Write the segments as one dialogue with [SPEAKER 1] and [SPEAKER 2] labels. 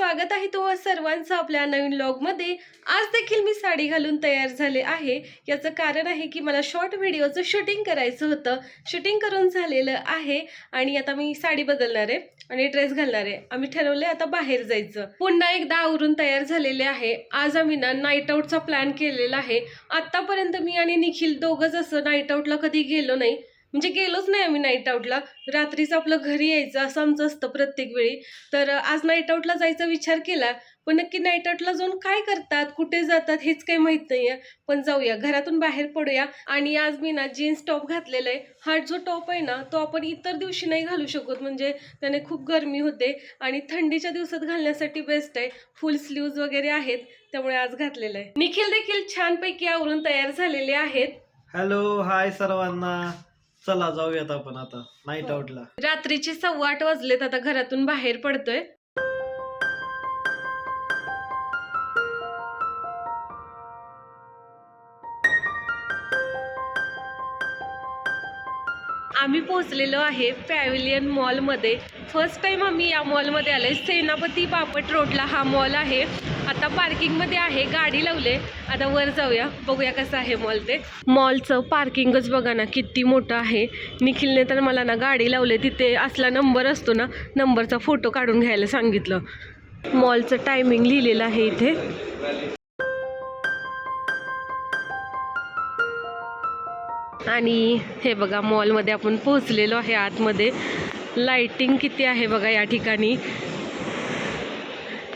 [SPEAKER 1] स्वागत आहे तुम्हा सर्वांचं आपल्या नवीन लॉगमध्ये आज देखील मी साडी घालून तयार झाले आहे. याचं कारण आहे की मला शॉर्ट व्हिडिओचं शूटिंग करायचं होतं. शूटिंग करून झालेलं आहे आणि आता मी साडी बदलणार आहे आणि ड्रेस घालणार आहे. आम्ही ठरवले आता बाहेर जायचं. पुन्हा एकदा आवरून तयार झालेले आहे. आज आम्ही ना नाईट आऊटचा प्लॅन केलेला आहे. आत्तापर्यंत मी आणि निखिल दोघंच असं नाईट आऊटला कधी गेलो नाही. म्हणजे गेलोच नाही आम्ही नाईट आऊटला रात्रीच आपलं घरी यायचं असं आमचं असतं प्रत्येक वेळी. तर आज नाईट आऊटला जायचा विचार केला पण नक्की नाईट आऊटला जाऊन काय करतात कुठे जातात हेच काही माहीत नाहीये. पण जाऊया घरातून बाहेर पडूया. आणि आज मी ना जीन्स टॉप घातलेला आहे हा जो टॉप आहे ना तो आपण इतर दिवशी नाही घालू शकत. म्हणजे त्याने खूप गरमी होते. आणि थंडीच्या दिवसात घालण्यासाठी बेस्ट आहे. फुल स्लीव्ज वगैरे आहेत त्यामुळे आज घातलेलं आहे निखिल देखील छानपैकी आवरून तयार झालेले आहेत.
[SPEAKER 2] हॅलो हाय सर्वांना. चला जाऊयात आपण आता. नाईट
[SPEAKER 1] हो.
[SPEAKER 2] आउटला
[SPEAKER 1] रात्रीचे सव्वा आठ वाजलेत आता घरातून बाहेर पडतोय. आम्ही पोहोचलेलो आहे पॅव्हिलियन मॉलमध्ये फर्स्ट टाइम आम्ही या मॉलमध्ये आलोय. सेनापती बापट रोडला हा मॉल आहे. आता पार्किंगमध्ये आहे गाडी लावले. आता वर जाऊया बघूया कसं आहे मॉल ते. मॉलचं पार्किंगच बघा ना किती मोठं आहे. निखिलने तर मला ना गाडी लावले तिथे असला नंबर असतो ना नंबरचा फोटो काढून घ्यायला सांगितलं. मॉलचं टायमिंग लिहिलेलं आहे इथे. आणि हे बघा मॉलमध्ये आपण पोहोचलेलो आहे आतमध्ये. लाइटिंग किती आहे बघा या ठिकाणी.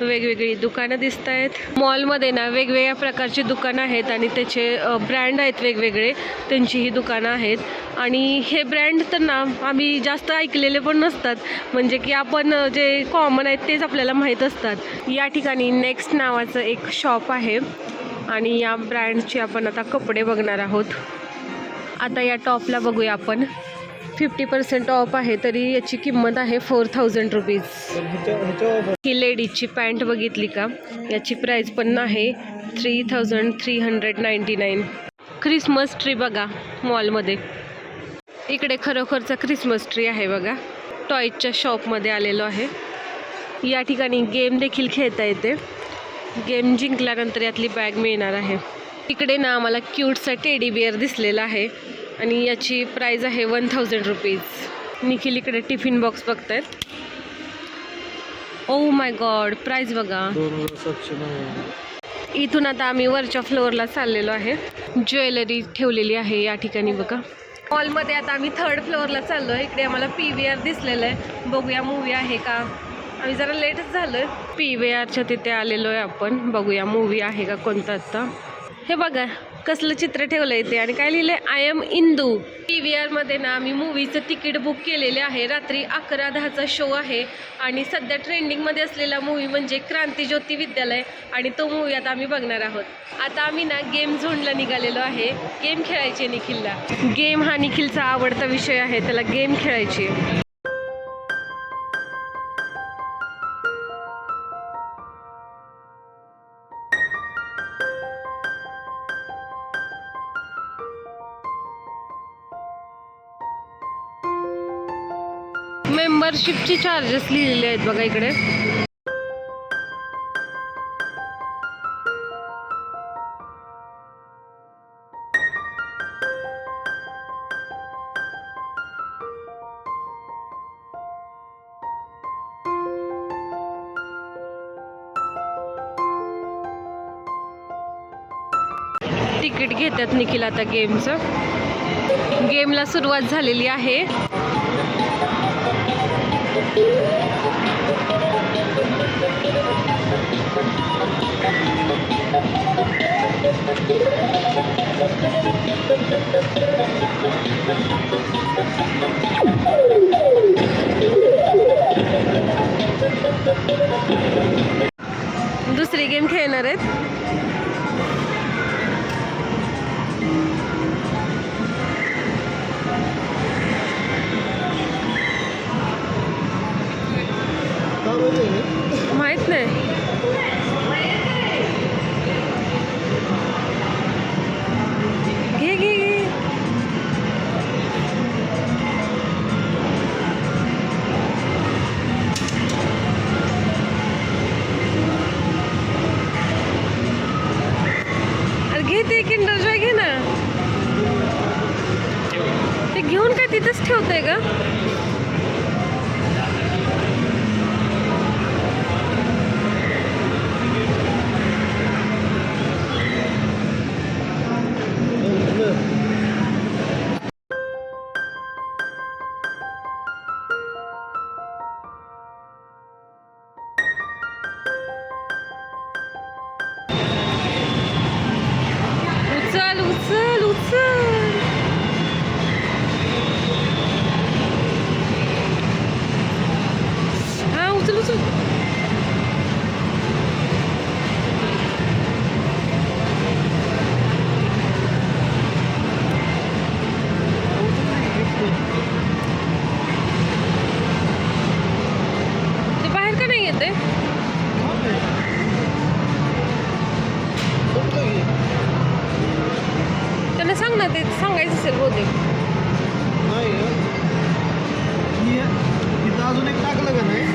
[SPEAKER 1] वेगवेगळी दुकानं दिसत आहेत. मॉलमध्ये ना वेगवेगळ्या प्रकारची दुकानं आहेत आणि त्याचे ब्रँड आहेत वेगवेगळे. त्यांची ही दुकानं आहेत. आणि हे ब्रँड तर ना आम्ही जास्त ऐकलेले पण नसतात. म्हणजे की आपण जे कॉमन आहेत तेच आपल्याला माहीत असतात. या ठिकाणी नेक्स्ट नावाचं एक शॉप आहे. आणि या ब्रँडचे आपण आता कपडे बघणार आहोत. आता या टॉपला बघूया आपण. फिफ्टी पर्सेंट ऑफ आहे तरी याची किंमत आहे फोर थाउजंड रुपीज. ही लेडीजची पॅन्ट बघितली का? याची प्राईस पण आहे three thousand three hundred ninety nine. Christmas tree बघा मॉलमध्ये इकडे खरोखरचा ख्रिसमस ट्री आहे बघा. टॉयजच्या शॉपमध्ये आलेलो आहे. या ठिकाणी गेम देखील खेळता येते. गेम जिंकल्यानंतर यातली बॅग मिळणार आहे. इकडे ना आम्हाला क्यूटचा टेडी बिअर दिसलेला आहे. आणि याची प्राईज आहे वन थाउजंड रुपीज निखिल इकडे टिफिन बॉक्स बघतायत. ओ माय गॉड प्राईज बघा. इथून आता आम्ही वरच्या फ्लोअरला चाललेलो आहे. ज्वेलरी ठेवलेली आहे या ठिकाणी बघा. हॉलमध्ये आता आम्ही थर्ड फ्लोअरला चाललो आहे इकडे आम्हाला पी व्ही आर दिसलेलं आहे. बघूया मूवी आहे का? आम्ही जरा लेटच झालो आहे पी व्ही आरच्या तिथे आलेलो आहे आपण. बघूया मूवी आहे का कोणता आत्ता हे बघा कसलं चित्र ठेवलं इथे आणि काय लिहिलंय? I am Indu T V आरमध्ये ना आम्ही मूवीचं तिकीट बुक केलेले आहे. रात्री अकरा दहाचा शो आहे. आणि सध्या ट्रेंडिंगमध्ये असलेला मूवी म्हणजे क्रांतीज्योती विद्यालय आणि तो मूवी आता आम्ही बघणार आहोत. आता आम्ही ना गेम झोनला निघालेलो आहे. गेम खेळायची निखिलला. गेम हा निखिलचा आवडता विषय आहे. त्याला गेम खेळायची मेंबरशिपची चार्जेस लिहिलेले आहेत बघा इकडे. तिकीट घेतात निखिल आता गेमचं गेमला सुरुवात झालेली आहे. दुसरी आहेत. हा ते बाहेर का नाही येते? त्यांना सांग ना ते सांगायचं असेल बहुतेक.
[SPEAKER 2] नाही इथं अजून एक टाकलं का नाही?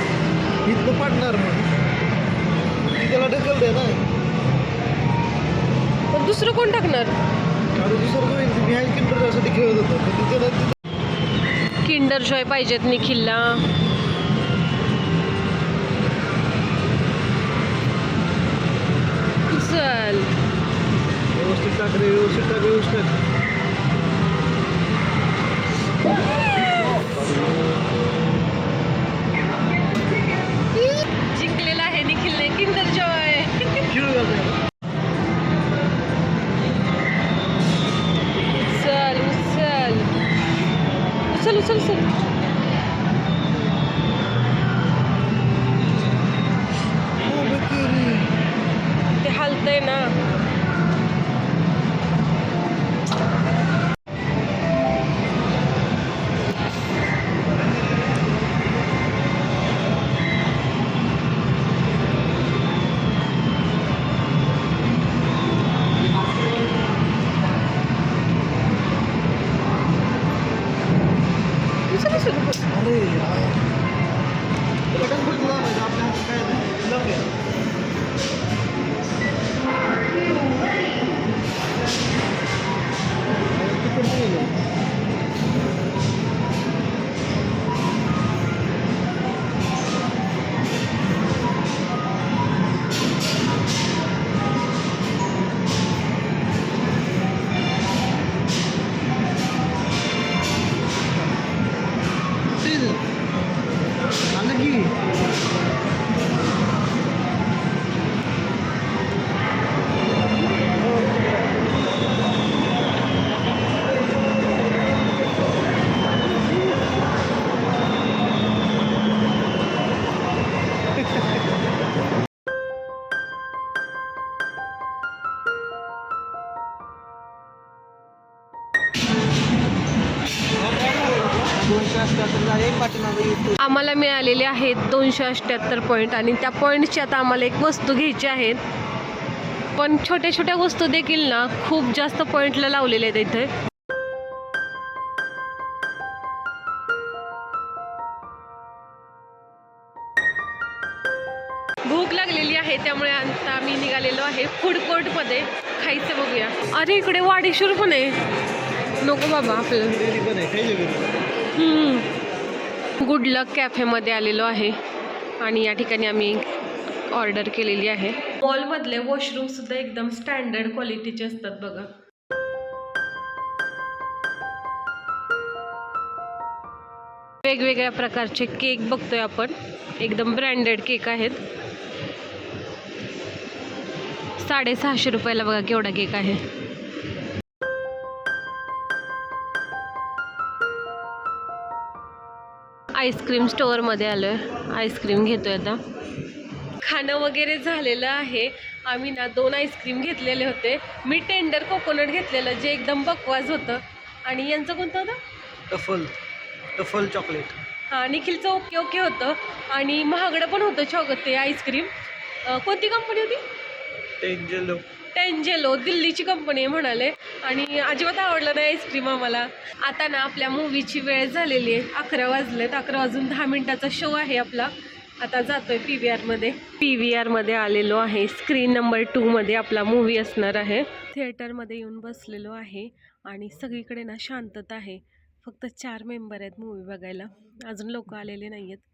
[SPEAKER 2] इथलं पडणार मग ती त्याला ढकल दे ना.
[SPEAKER 1] पण दुसरं कोण टाकणार?
[SPEAKER 2] आता दुसरं कोणी आहे? किंडरसाठी खेळत होतो. पण
[SPEAKER 1] किंडर जॉय पाहिजेत निखिलला. चल.
[SPEAKER 2] व्यवस्थित टाक रे व्यवस्थित टाक व्यवस्थित टाक.
[SPEAKER 1] उचल उचल उचल आम्हाला मिळालेले आहेत दोनशे अठ्ठ्याहत्तर पॉईंट आणि त्या पॉईंटची आता आम्हाला एक वस्तू घ्यायची आहेत पण छोट्या छोट्या वस्तू देखील ना खूप जास्त पॉईंटला लावलेल्या आहेत इथे. भूक लागलेली आहे त्यामुळे आता आम्ही निघालेलो आहे फूड कोर्टमध्ये खायचं बघूया. अरे इकडे वाडेश्वर पण आहे. नको बाबा आपल्याला. गुड लक कॅफेमध्ये आलेलो आहे. आणि या ठिकाणी आम्ही ऑर्डर केलेली आहे. मॉलमधले वॉशरूम सुद्धा एकदम स्टँडर्ड क्वालिटीचे असतात बघा. वेगवेगळ्या प्रकारचे केक बघतोय आपण. एकदम ब्रँडेड केक आहेत. साडेसहाशे रुपयाला बघा केवढा केक आहे. आईस्क्रीम स्टोअरमध्ये आलो आहे आईस्क्रीम घेतोय आता. खाणं वगैरे झालेलं आहे. आम्ही ना दोन आईस्क्रीम घेतलेले होते. मी टेंडर कोकोनट घेतलेलं जे एकदम बकवास होतं. आणि यांचं कोणतं होतं?
[SPEAKER 2] टफल. Truffle chocolate.
[SPEAKER 1] हां निखिलचं ओके ओके होतं. आणि महागडं पण होतं चॉक ते आईस्क्रीम. कोणती कंपनी होती?
[SPEAKER 2] टेंजेलो.
[SPEAKER 1] टेंजेलो दिल्लीची कंपनी आहे म्हणाले. आणि अजिबात आवडलं नाही आईस्क्रीम आम्हाला. आता ना आपल्या मूवीची वेळ झालेली आहे. अकरा वाजलेत. अकरा वाजून दहा मिनिटाचा शो आहे आपला. आता जातोय पी व्ही आरमध्ये पी व्ही आरमध्ये आलेलो आहे. स्क्रीन नंबर टूमध्ये आपला मूवी असणार आहे. थिएटरमध्ये येऊन बसलेलो आहे. आणि सगळीकडे ना शांतता आहे. फक्त चार मेंबर आहेत मूवी बघायला. अजून लोक आलेले नाही आहेत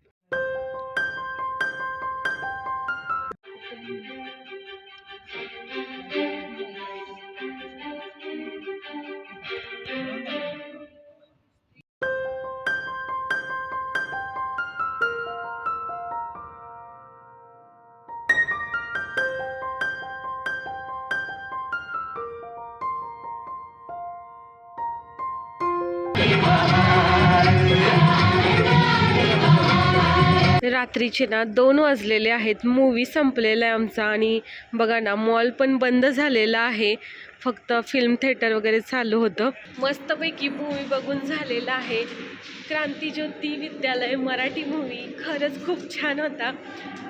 [SPEAKER 1] रात्रीचे ना दोन वाजलेले आहेत. मूवी संपलेला आहे आमचा आणि बघा ना मॉल पण बंद झालेला आहे. फक्त फिल्म थिएटर वगैरे चालू होतं. मस्तपैकी मूवी बघून झालेला आहे. क्रांतीज्योती विद्यालय मराठी मूवी खरंच खूप छान होता.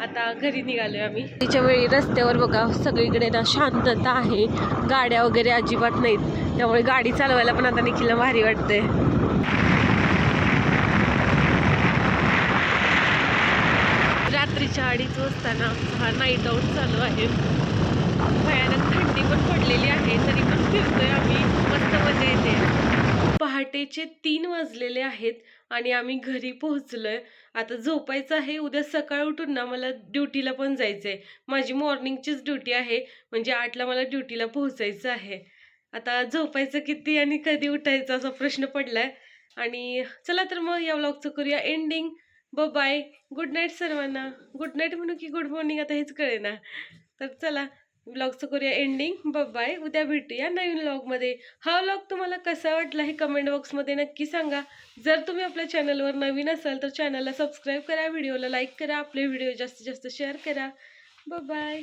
[SPEAKER 1] आता घरी निघालो आम्ही. तिच्या वेळी रस्त्यावर बघा सगळीकडे ना शांतता आहे. गाड्या वगैरे अजिबात नाहीत. त्यामुळे गाडी चालवायला पण आता निखिलला भारी वाटते रात्रीच्या अडीच वाजताना हा नाईट आऊट चालू आहे. भयानक थंडी पण पडलेली आहे तरी पण फिरतोय आम्ही. मस्त मजा येते. पहाटेचे तीन वाजलेले आहेत आणि आम्ही घरी पोहोचलोय. आता झोपायचं आहे उद्या सकाळ उठून ना मला ड्युटीला पण जायचं आहे माझी मॉर्निंगचीच ड्युटी आहे म्हणजे आठला मला ड्युटीला पोहोचायचं आहे. आता झोपायचं किती आणि कधी उठायचं असा प्रश्न पडलाय. आणि चला तर मग या व्लॉगचं करूया एंडिंग ब बाय. गुड नाईट सर्वांना. गुड नाईट म्हणू की गुड मॉर्निंग आता हेच कळे ना तर चला व्लॉगचं करूया एंडिंग ब बाय उद्या भेटूया नवीन व्लॉगमध्ये हा व्लॉग तुम्हाला कसा वाटला हे कमेंट बॉक्समध्ये नक्की सांगा. जर तुम्ही आपल्या चॅनलवर नवीन असाल तर चॅनलला सबस्क्राईब करा व्हिडिओला लाईक करा आपले व्हिडिओ जास्तीत जास्त शेअर करा. ब बाय